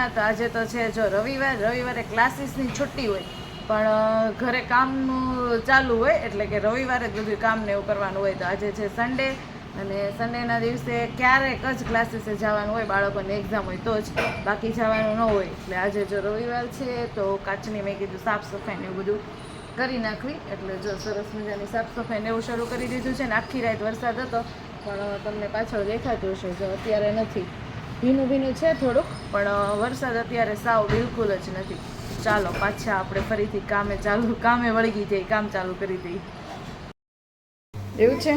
ના, તો આજે તો છે, જો રવિવાર, રવિવારે ક્લાસીસની છુટ્ટી હોય. પણ ઘરે કામનું ચાલુ હોય, એટલે કે રવિવારે જ બધું કામ ને એવું કરવાનું હોય. તો આજે છે સન્ડે અને સન્ડેના દિવસે ક્યારેક જ ક્લાસીસે જવાનું હોય, બાળકોને એક્ઝામ હોય તો જ. બાકી જવાનું ન હોય. એટલે આજે જો રવિવાર છે, તો કાચની મેં કીધું સાફ સફાઈ ને એવું બધું કરી નાખવી. એટલે જો સરસ મજાની સાફ સફાઈ ને એવું શરૂ કરી દીધું છે ને, આખી રાત વરસાદ હતો. પણ, તમને પાછળ દેખાતું હશે, જો અત્યારે નથી. ભીનું ભીનું છે થોડુંક પણ વરસાદ અત્યારે સાવ બિલકુલ જ નથી. ચાલો પાછા આપણે ફરીથી કામે ચાલુ કામે વળગી જઈએ કામ ચાલુ કરી દઈએ. એવું છે?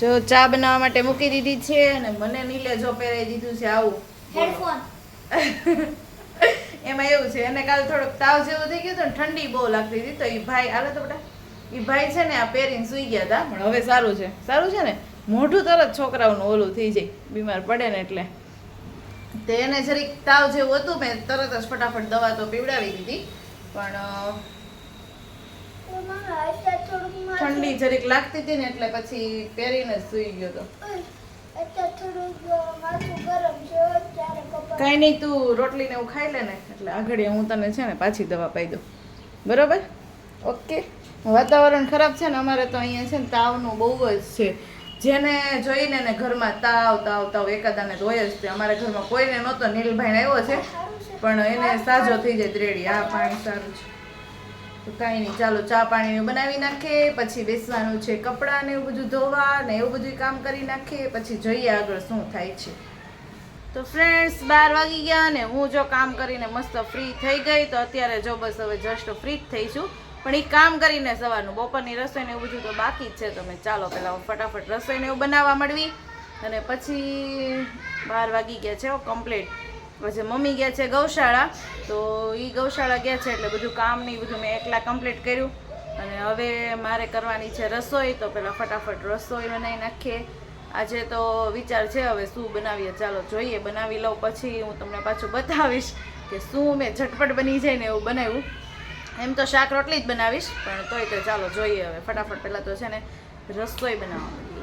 જો ચા બનાવવા માટે મૂકી દીધી છે અને મને નીલે જો પહેરાઈ દીધું છે આવું. હેડફોન એમાં એવું છે એને કાલે થોડોક તાવ જેવું થઈ ગયું હતું ને ઠંડી બહુ લાગતી હતી તો એ ભાઈ હાલો તો બેટા. એ ભાઈ છે ને આ પહેરીને સૂઈ ગયા હતા પણ હવે સારું છે. સારું છે ને? મોઢું તરત છોકરાઓનું ઓલું થઈ જાય બીમાર પડે ને એટલે. તે એને જરીક તાવ જેવું હતું મેં તરત જ ફટાફટ દવા તો પીવડાવી દીધી. પણ ઠંડી જરીક લાગતી હતી ને એટલે પછી પહેરીને સૂઈ ગયો હતો કઈ નહીં તું રોટલી ને એવું ખાઈ લે ને એટલે આગળ હું તને છે ને પાછી દવા પાઈ દઉં. બરોબર? ઓકે. વાતાવરણ ખરાબ છે ને અમારે તો અહીંયા છે ને તાવનું બહુ જ છે. જેને જોઈને ને ઘરમાં તાવ તાવ તાવ એકાદાને ધોય જ તે અમારા ઘરમાં કોઈને નહોતો. નીલભાઈને આવ્યો છે. પણ એને સાજો થઈ જાય ત્રેડી આ પાણી સારું છે. તો કાંઈ નહીં. ચાલો ચા પાણી બનાવી નાખીએ પછી બેસવાનું છે કપડાં ને એવું બધું ધોવા ને એવું બધું કામ કરી નાખીએ પછી જોઈએ આગળ શું થાય છે. તો ફ્રેન્ડ્સ બાર વાગી ગયા ને હું જો કામ કરીને મસ્ત ફ્રી થઈ ગઈ, તો અત્યારે જો બસ હવે જસ્ટ ફ્રી જ થઈ છું. પણ એ કામ કરીને સવારનું બપોરની રસોઈને એવું બધું તો બાકી જ છે, તો મેં ચાલો પહેલાં ફટાફટ રસોઈને એવું બનાવવા મળવી અને પછી બાર વાગી ગયા છે કમ્પ્લીટ પછી મમ્મી ગયા છે ગૌશાળા, તો એ ગૌશાળા ગયા છે એટલે બધું કામ નહીં બધું મેં એકલા કમ્પ્લીટ કર્યું. અને હવે મારે કરવાની છે રસોઈ, તો પહેલાં ફટાફટ રસોઈ બનાવી નાખીએ. આજે તો વિચાર છે હવે શું બનાવીએ? ચાલો જોઈએ. બનાવી લઉં પછી હું તમને પાછું બતાવીશ કે શું મેં ઝટપટ બની જાય ને એવું બનાવ્યું. એમ તો શાક રોટલી જ બનાવીશ, પણ તોય તો ચાલો જોઈએ હવે. ફટાફટ પહેલાં તો છે ને રસોઈ બનાવવા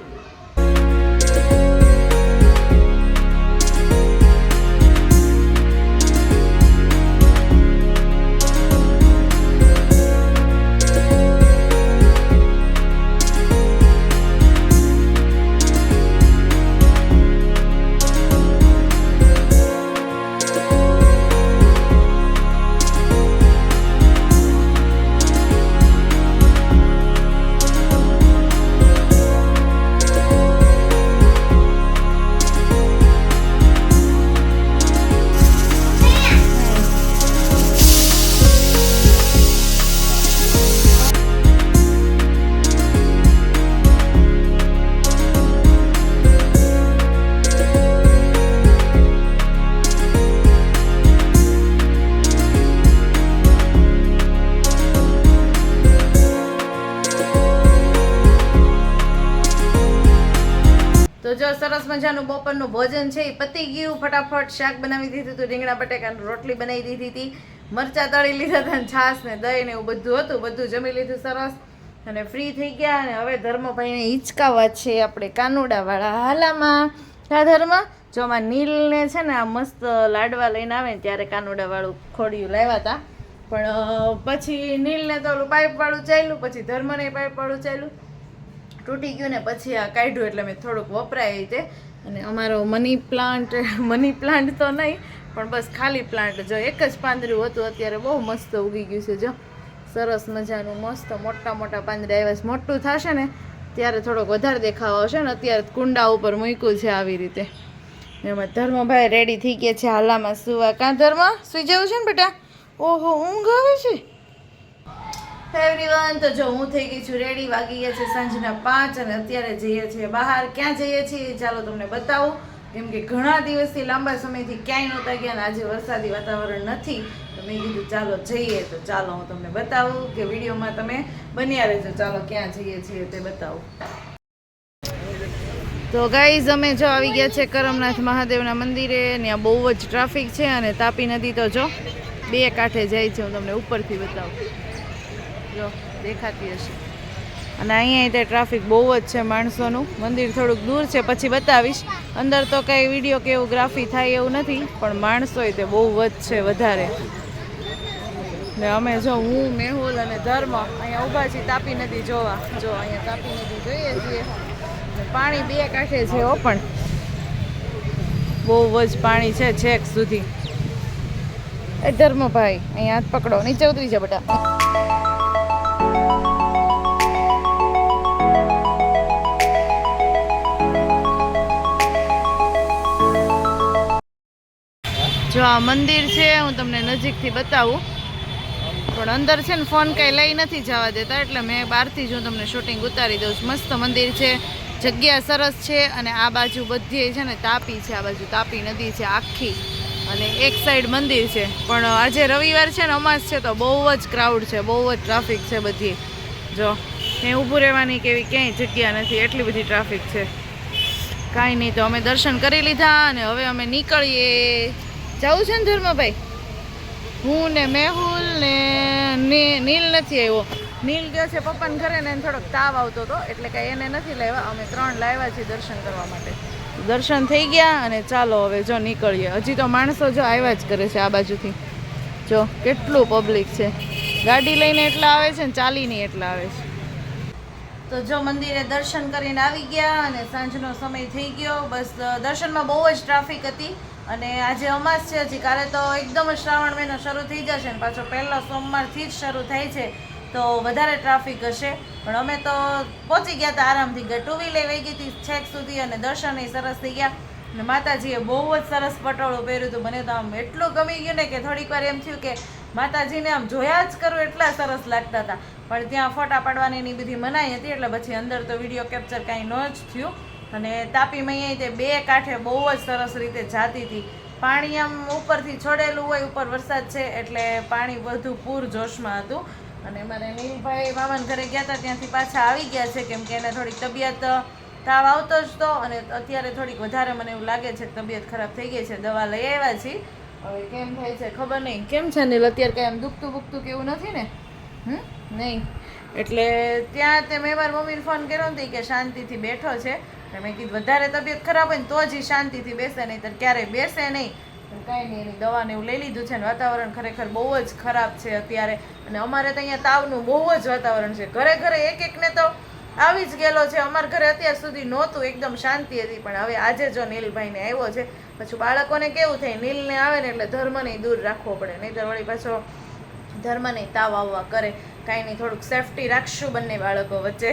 તો જો સરસ મજાનું બપોરનું ભોજન છે, એ પતી ગયું. ફટાફટ શાક બનાવી દીધું હતું, રીંગણા, બટેકાની રોટલી બનાવી દીધી હતી. મરચાં તળી લીધા હતા છાશ ને દહીં ને એવું બધું હતું. બધું જમી લીધું સરસ. અને ફ્રી થઈ ગયા અને હવે ધર્મભાઈને હિંચકાવા છે આપણે કાનુડાવાળા હાલામાં. હા ધર્મ, જો આમાં નીલને છે ને આ મસ્ત લાડવા લઈને આવે ત્યારે કાનુડાવાળું ખોડિયું લાવ્યા હતા. પણ પછી નીલને તો ઓલું પાઇપવાળું ચાલ્યું, પછી ધર્મને પાઇપવાળું ચાલ્યું. તૂટી ગયું ને પછી આ કાઢ્યું એટલે મેં થોડુંક વપરાય તે. અને અમારો મની પ્લાન્ટ મની પ્લાન્ટ તો નહીં, પણ બસ ખાલી પ્લાન્ટ. જો એક જ પાંદડું હતું, અત્યારે બહુ મસ્ત ઉગી ગયું છે, જો. સરસ મજાનું મસ્ત મોટા મોટા પાંદડા આવ્યા છે મોટું થશે ને, ત્યારે થોડોક વધારે દેખાવ આવશે ને, અત્યારે કુંડા ઉપર મૂક્યું છે આવી રીતે. એમાં ધર્મભાઈ રેડી થઈ ગયા છે હાલામાં સુવા. કાં ધર્મ? સુઈ જવું છે ને બેટા? ઓહો, ઊંઘ આવે છે? એવરીવન તો જો હું થઈ ગઈ છું રેડી વાગી ગયા છે સાંજના પાંચ અને અત્યારે જઈએ છીએ બહાર. ક્યાં જઈએ છીએ? ચાલો તમને બતાવું. કેમ કે ઘણા દિવસથી લાંબા સમયથી ક્યાંય નહોતા ગયા અને આજે વરસાદી વાતાવરણ નથી. તો મેં કીધું ચાલો જઈએ. તો ચાલો હું તમને બતાવું કે વિડીયોમાં તમે બન્યા રહેજો. ચાલો ક્યાં જઈએ છીએ તે બતાવું. તો ગાઈઝ અમે જો આવી ગયા છે કરમનાથ મહાદેવના મંદિરે. ત્યાં બહુ જ ટ્રાફિક છે અને તાપી નદી તો જો બે કાંઠે જાય છે. હું તમને ઉપરથી બતાવું. જો, દેખાતી હશે. અને અહીંયા તે ટ્રાફિક બહુ જ છે માણસોનું. મંદિર થોડુંક દૂર છે, પછી બતાવીશ. અંદર તો કંઈ વીડિયો કે એવું ગ્રાફી થાય એવું નથી, પણ માણસોય તે બહુ જ છે વધારે. ને અમે જો, હું, મેહુલ અને ધર્મ અહીંયા ઊભા છીએ તાપી નદી જોવા. જો, અહીંયા તાપી નદી જોઈએ છીએ. પાણી બે કાંઠે છે ઓ પણ. બહુ જ પાણી છે છેક સુધી. એ ધર્મભાઈ, અહીંયા હાથ પકડો. નીચે ઉતરી જા બેટા. આ મંદિર છે, હું તમને નજીકથી બતાવું. પણ અંદર છે ને ફોન કાંઈ લઈ નથી જવા દેતા, એટલે મેં બહારથી જ હું તમને શૂટિંગ ઉતારી દઉં છું. મસ્ત મંદિર છે, જગ્યા સરસ છે, અને આ બાજુ બધી છે ને તાપી છે, આ બાજુ તાપી નદી છે આખી. અને એક સાઈડ મંદિર છે. પણ આજે રવિવાર છે ને અમાસ છે, તો બહુ જ ક્રાઉડ છે, બહુ જ ટ્રાફિક છે બધી. જો, ક્યાંય ઊભું રહેવાની કે એવી ક્યાંય જગ્યા નથી, એટલી બધી ટ્રાફિક છે. કાંઈ નહીં, તો અમે દર્શન કરી લીધા અને હવે અમે નીકળીએ. જવું છે ને ધર્મભાઈ? હું ને મેહુલ ને નીલ નથી આવ્યો. નીલ ગયો છે પપ્પાને ઘરે ને થોડોક તાવ આવતો હતો, એટલે કાંઈ એને નથી લાવ્યા. અમે ત્રણ લાવ્યા છીએ દર્શન કરવા માટે. દર્શન થઈ ગયા અને ચાલો હવે જો નીકળીએ. હજી તો માણસો જો આવ્યા જ કરે છે આ બાજુથી. જો કેટલું પબ્લિક છે. ગાડી લઈને એટલા આવે છે ને ચાલીને એટલા આવે છે. તો જો મંદિરે દર્શન કરીને આવી ગયા અને સાંજનો સમય થઈ ગયો. બસ દર્શનમાં બહુ જ ટ્રાફિક હતી. અને આજે અમાસ છે હજી. કાલે તો એકદમ જ શ્રાવણ મહિનો શરૂ થઈ જશે ને પાછો પહેલો સોમવારથી જ શરૂ થાય છે. તો વધારે ટ્રાફિક હશે. પણ અમે તો પહોંચી ગયા હતા આરામથી. ગયા ટુ વ્હીલે વહી ગઈ હતી છેક સુધી અને દર્શન સરસ થઈ ગયા. અને માતાજીએ બહુ જ સરસ પટોળું પહેર્યું હતું. મને તો આમ એટલું ગમી ગયું ને કે થોડીક વાર એમ થયું કે માતાજીને આમ જોયા જ કરું એટલા સરસ લાગતા હતા. પણ ત્યાં ફોટા પાડવાની એની બધી મનાઈ હતી એટલે પછી અંદર તો વીડિયો કેપ્ચર કાંઈ ન જ થયું. અને તાપી મૈયા તે બે કાંઠે બહુ જ સરસ રીતે જાતી હતી. પાણી આમ ઉપરથી છોડેલું હોય, ઉપર વરસાદ છે, એટલે પાણી બધું પૂર જોશમાં હતું. અને મારે નીલભાઈ મામાન ઘરે ગયા હતા, ત્યાંથી પાછા આવી ગયા છે, કેમ કે એને થોડીક તબિયત તાવ આવતો જ તો અને અત્યારે થોડીક વધારે મને એવું લાગે છે કે તબિયત ખરાબ થઈ ગઈ છે, દવા લઈ આવ્યા છીએ. હવે કેમ થાય છે ખબર નહીં. કેમ છે નીલ? અત્યારે કાંઈ આમ દુખતું બુખતું કે એવું નથી ને? હમ? નહીં. એટલે ત્યાં તે મેં મારી મમ્મીને ફોન કર્યો ને કે શાંતિથી બેઠો છે. મેં કીધું, વધારે તબિયત ખરાબ હોય ને તો જ એ શાંતિથી બેસે નહીં તો ક્યારેય બેસે નહીં. કાંઈ નહીં, એની દવાને એવું લઈ લીધું છે ને વાતાવરણ ખરેખર બહુ જ ખરાબ છે અત્યારે. અને અમારે તો અહીંયા તાવનું બહુ જ વાતાવરણ છે. ઘરે ઘરે એક એકને તો આવી જ ગયેલો છે. અમારા ઘરે અત્યાર સુધી નહોતું, એકદમ શાંતિ હતી. પણ હવે આજે જો નીલભાઈને આવ્યો છે, પછી બાળકોને કેવું થાય? નીલને આવે ને એટલે ધર્મને દૂર રાખવો પડે. નહીંતર વળી પાછો ધર્મને તાવ આવવા કરે કાંઈ નહીં થોડુંક સેફટી રાખશું બંને બાળકો વચ્ચે.